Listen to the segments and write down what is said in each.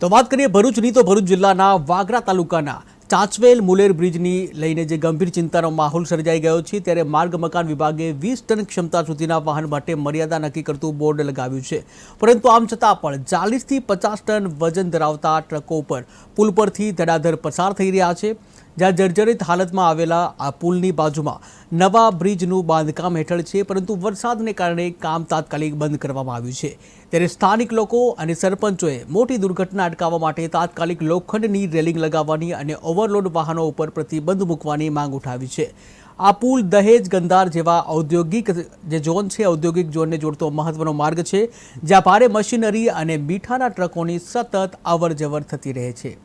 તો વાત કરીએ ભરૂચની, તો ભરૂચ જિલ્લાના વાગરા તાલુકાના ચાંચવેલ મુલેર બ્રિજની લઈને જે ગંભીર ચિંતાનો માહોલ સર્જાઈ ગયો છે, ત્યારે માર્ગ મકાન વિભાગે વીસ ટન ક્ષમતા સુધીના વાહન માટે મર્યાદા નક્કી કરતું બોર્ડ લગાવ્યું છે. પરંતુ આમ છતાં પણ ચાલીસથી પચાસ ટન વજન ધરાવતા ટ્રકો પર પુલ પરથી ધડાધડ પસાર થઈ રહ્યા છે. જ્યાં જર્જરિત હાલતમાં આવેલા આ પુલની બાજુમાં નવા બ્રિજનું બાંધકામ હેઠળ છે, પરંતુ વરસાદને કારણે કામ તાત્કાલિક બંધ કરવામાં આવ્યું છે. ત્યારે સ્થાનિક લોકો અને સરપંચોએ મોટી દુર્ઘટના અટકાવવા માટે તાત્કાલિક લોખંડની રેલિંગ લગાવવાની અને ઓવરલોડ વાહનો ઉપર પ્રતિબંધ મૂકવાની માંગ ઉઠાવી છે. આ પુલ દહેજ ગંધાર જેવા ઔદ્યોગિક જે ઝોન છે, ઔદ્યોગિક ઝોનને જોડતો મહત્વનો માર્ગ છે, જ્યાં ભારે મશીનરી અને મીઠાના ટ્રકોની સતત અવરજવર થતી રહે છે.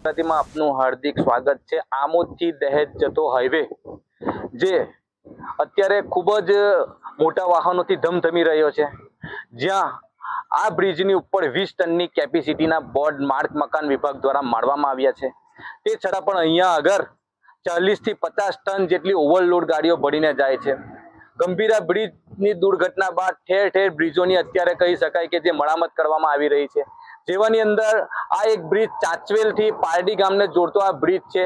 ગુજરાતીમાં આપનું હાર્દિક સ્વાગત છે. આમોદથી દહેજ જતો હાઈવે જે અત્યારે ખૂબ જ મોટા વાહનોથી ધમધમી રહ્યો છે. જ્યાં આ બ્રિજની ઉપર વીસ ટનની કેપેસિટીના બોર્ડ માર્ગ મકાન વિભાગ દ્વારા મારવામાં આવ્યા છે. તે છતાં પણ અહીંયા આગળ ચાલીસથી પચાસ ટન જેટલી ઓવરલોડ ગાડીઓ ભરીને જાય છે. ગંભીરા બ્રિજની દુર્ઘટના બાદ ઠેર ઠેર બ્રિજોની, અત્યારે કહી શકાય કે જે મરામત કરવામાં આવી રહી છે. જેવાની અંદર આ એક બ્રિજ ચાચવેલથી પારડી ગામને જોડતો આ બ્રિજ છે.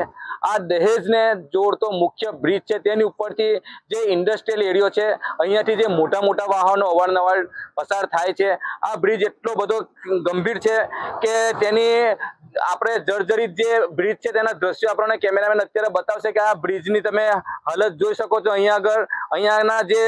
આ દહેજને જોડતો મુખ્ય બ્રિજ છે. તેની ઉપરથી જે ઇન્ડસ્ટ્રીયલ એરિયો છે, અહીંયાથી જે મોટા મોટા વાહનો અવારનવાર પસાર થાય છે. આ બ્રિજ એટલો બધો ગંભીર છે કે તેની આપણે જર્જરિત જે બ્રિજ છે, તેના દ્રશ્યો આપણને કેમેરામેન અત્યારે બતાવશે કે આ બ્રિજની તમે હાલત જોઈ શકો છો. અહીંયા આગળ અહીંયાના જે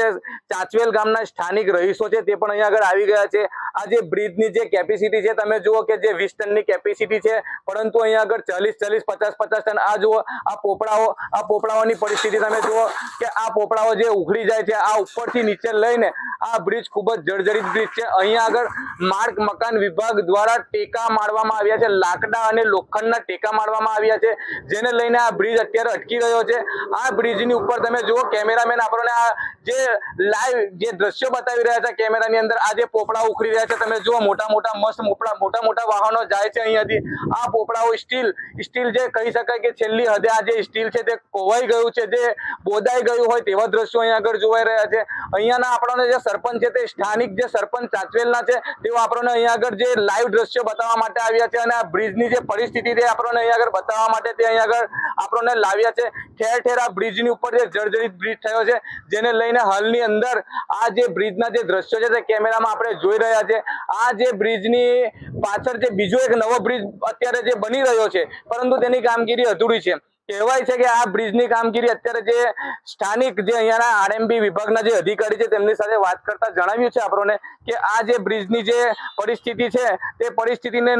ચાચવેલ ગામના સ્થાનિક રહીશો છે તે પણ અહીંયા આગળ આવી ગયા છે. આ જે બ્રિજની જે કેપેસિટી છે, તમે જુઓ કે જે વીસ ટનની કેપેસિટી છે, પરંતુ અહીંયા આગળ ચાલીસ ચાલીસ, પચાસ પચાસ ટન. આ જુઓ, આ પોપડાઓ, આ પોપડાઓની પરિસ્થિતિ તમે જુઓ કે આ પોપડાઓ જે ઉખડી જાય છે, આ ઉપરથી નીચે લઈને આ બ્રિજ ખૂબ જ જર્જરિત બ્રિજ છે. અહીંયા આગળ માર્ગ મકાન વિભાગ દ્વારા ટેકા મારવામાં આવ્યા છે, લાકડા અને લોખંડના ટેકા મારવામાં આવ્યા છે, જેને લઈને આ બ્રિજ અત્યારે અટકી રહ્યો છે. આ બ્રિજની ઉપર તમે જુઓ, કેમેરામેન આપણને આ જે લાઈવ જે દ્રશ્યો બતાવી રહ્યા છે કેમેરાની અંદર, આ જે પોપડા ઉખડી રહ્યા છે, તમે જુઓ, મોટા મોટા મસ્ત મોપડા, મોટા મોટા વાહનો જાય છે અહીંયાથી. આ પોપડાઓ સ્ટીલ સ્ટીલ જે કહી શકાય કે છેલ્લી હદે આ જે સ્ટીલ છે તે કોવાઈ ગયું છે, જે બોદાઈ ગયું હોય તેવા દ્રશ્યો અહીંયા આગળ જોવાઈ રહ્યા છે. અહીંયાના આપણને જે સરપંચ છે તે સ્થાનિક જે સરપંચ ચાચવેલના છે, તેઓ આપણને અહીંયા આગળ જે લાઈવ દ્રશ્યો બતાવવા માટે આવ્યા છે અને આ બ્રિજની જે પરિસ્થિતિ છે આપણને અહીંયા આગળ બતાવવા માટે તે અહીંયા આગળ આપણને લાવ્યા છે. ઠેર ઠેર આ બ્રિજની ઉપર જે જર્જરિત બ્રિજ થયો છે જેને લઈને હાલની અંદર આ જે બ્રિજના જે દ્રશ્યો છે તે કેમેરામાં આપણે જોઈ રહ્યા છે. આ જે બ્રિજની પાછળ જે બીજો એક નવો બ્રિજ અત્યારે જે બની રહ્યો છે, પરંતુ તેની કામગીરી અધૂરી છે. કહેવાય છે કે આ બ્રિજની કામગીરી અત્યારે જે સ્થાનિક જે અહીંયાના આરએમબી વિભાગના જે અધિકારી છે તેમની સાથે વાત કરતા જણાવ્યું છે આપણને કે આ જે બ્રિજની જે પરિસ્થિતિ છે તે પરિસ્થિતિને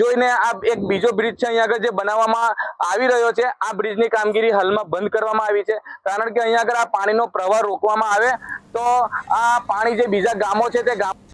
જોઈને આ એક બીજો બ્રિજ છે અહીંયા આગળ જે બનાવવામાં આવી રહ્યો છે, આ બ્રિજની કામગીરી હાલમાં બંધ કરવામાં આવી છે. કારણ કે અહીંયા આગળ આ પાણીનો પ્રવાહ રોકવામાં આવે તો આ પાણી જે બીજા ગામો છે તે ગામ